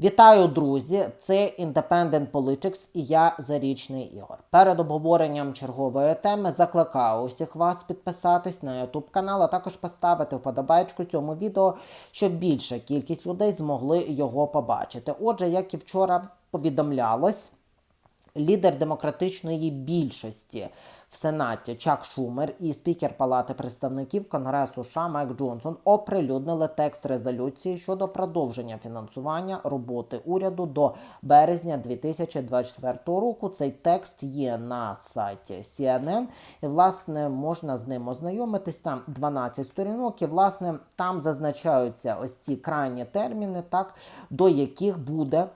Вітаю, друзі! Це Independent Politics і я Зарічний Ігор. Перед обговоренням чергової теми закликаю усіх вас підписатись на YouTube канал, а також поставити вподобайку цьому відео, щоб більша кількість людей змогли його побачити. Отже, як і вчора повідомлялось, лідер демократичної більшості в Сенаті Чак Шумер і спікер Палати представників Конгресу США Майк Джонсон оприлюднили текст резолюції щодо продовження фінансування роботи уряду до березня 2024 року. Цей текст є на сайті CNN, і власне можна з ним ознайомитись. Там 12 сторінок, і власне там зазначаються ось ці крайні терміни, так до яких буде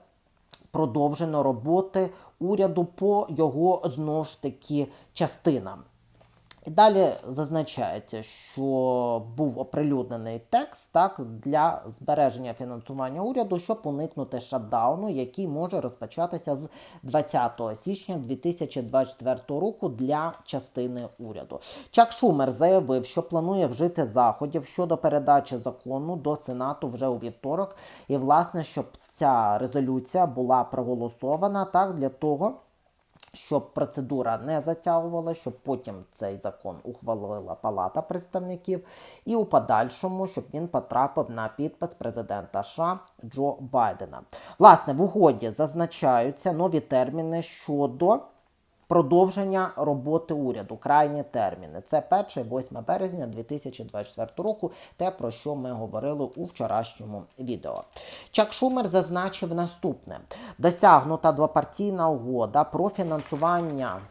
продовжено роботи уряду по його знову ж таки частинам. І далі зазначається, що був оприлюднений текст так, для збереження фінансування уряду, щоб уникнути шатдауну, який може розпочатися з 20 січня 2024 року для частини уряду. Чак Шумер заявив, що планує вжити заходів щодо передачі закону до Сенату вже у вівторок, і власне, щоб ця резолюція була проголосована так для того щоб процедура не затягувала, щоб потім цей закон ухвалила Палата представників, і у подальшому, щоб він потрапив на підпис президента США Джо Байдена. Власне, в угоді зазначаються нові терміни щодо. Продовження роботи уряду, крайні терміни. Це 1-8 березня 2024 року, те, про що ми говорили у вчорашньому відео. Чак Шумер зазначив наступне: досягнута двопартійна угода про фінансування.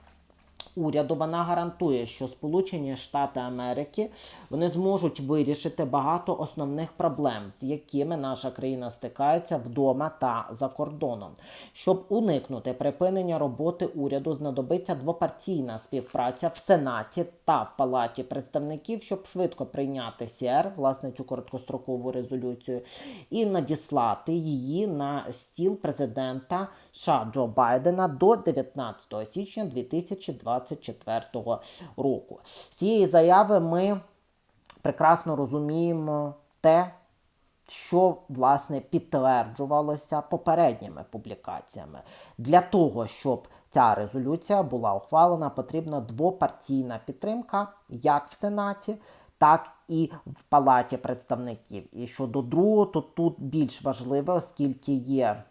Уряду вона гарантує, що Сполучені Штати Америки вони зможуть вирішити багато основних проблем, з якими наша країна стикається вдома та за кордоном. Щоб уникнути припинення роботи уряду, знадобиться двопартійна співпраця в Сенаті та в Палаті представників, щоб швидко прийняти СР, власне цю короткострокову резолюцію, і надіслати її на стіл президента США Джо Байдена до 19 січня 2024 року. З цієї заяви ми прекрасно розуміємо те, що власне підтверджувалося попередніми публікаціями. Для того, щоб ця резолюція була ухвалена, потрібна двопартійна підтримка як в Сенаті. Так і в Палаті представників. І щодо другого, то тут більш важливо, оскільки є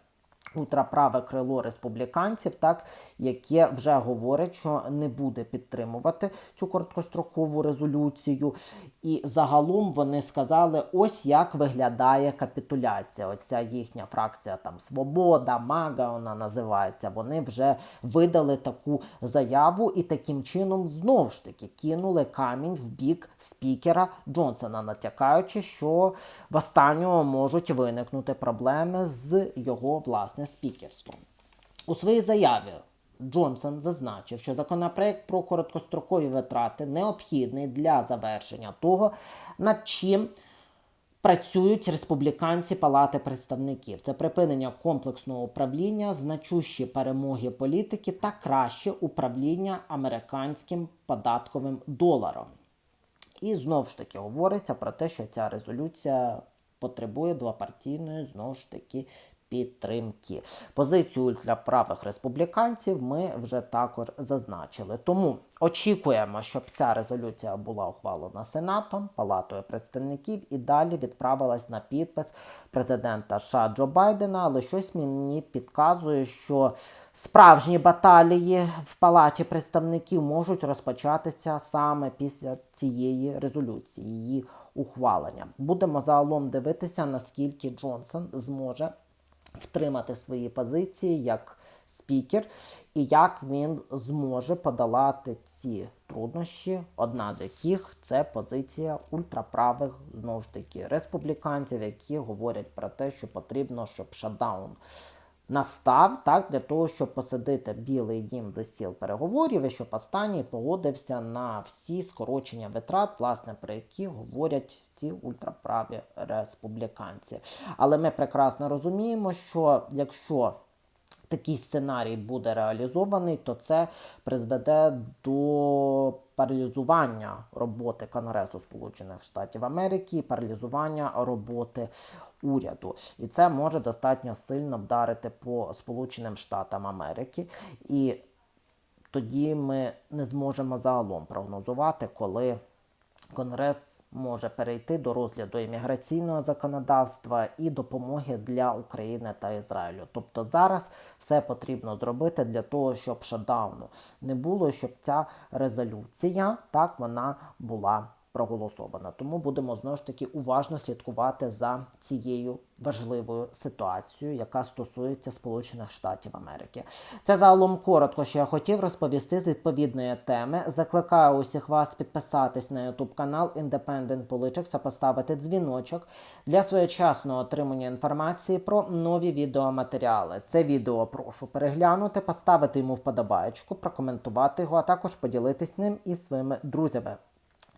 ультраправе крило республіканців, так яке вже говорить, що не буде підтримувати цю короткострокову резолюцію. І загалом вони сказали, ось як виглядає капітуляція. Оця їхня фракція там Свобода, Мага, вона називається. Вони вже видали таку заяву і таким чином знову ж таки кинули камінь в бік спікера Джонсона, натякаючи, що в останнього можуть виникнути проблеми з його власне спікерством. У своїй заяві Джонсон зазначив, що законопроект про короткострокові витрати необхідний для завершення того, над чим працюють республіканці Палати представників. Це припинення комплексного управління, значущі перемоги політики та краще управління американським податковим доларом. І знову ж таки говориться про те, що ця резолюція потребує двопартійної знову ж таки підтримки. Позицію ультраправих республіканців ми вже також зазначили. Тому очікуємо, щоб ця резолюція була ухвалена Сенатом, Палатою представників і далі відправилась на підпис президента США Джо Байдена. Але щось мені підказує, що справжні баталії в Палаті представників можуть розпочатися саме після цієї резолюції, її ухвалення. Будемо загалом дивитися, наскільки Джонсон зможе втримати свої позиції як спікер, і як він зможе подолати ці труднощі, одна з яких це позиція ультраправих знову ж таки республіканців, які говорять про те, що потрібно, щоб шатдаун настав так для того, щоб посадити білий дім за стіл переговорів, і щоб останній погодився на всі скорочення витрат, власне, про які говорять ці ультраправі республіканці. Але ми прекрасно розуміємо, що якщо такий сценарій буде реалізований, то це призведе до паралізування роботи Конгресу Сполучених Штатів Америки, паралізування роботи уряду. І це може достатньо сильно вдарити по Сполученим Штатам Америки. І тоді ми не зможемо загалом прогнозувати, коли Конгрес може перейти до розгляду імміграційного законодавства і допомоги для України та Ізраїлю. Тобто зараз все потрібно зробити для того, щоб шатдауну не було, щоб ця резолюція так вона була проголосована. Тому будемо знову ж таки уважно слідкувати за цією важливою ситуацією, яка стосується Сполучених Штатів Америки. Це загалом коротко, що я хотів розповісти з відповідної теми. Закликаю усіх вас підписатись на YouTube канал Independent Politics, а поставити дзвіночок для своєчасного отримання інформації про нові відеоматеріали. Це відео прошу переглянути, поставити йому вподобаєчку, прокоментувати його, а також поділитись ним із своїми друзями.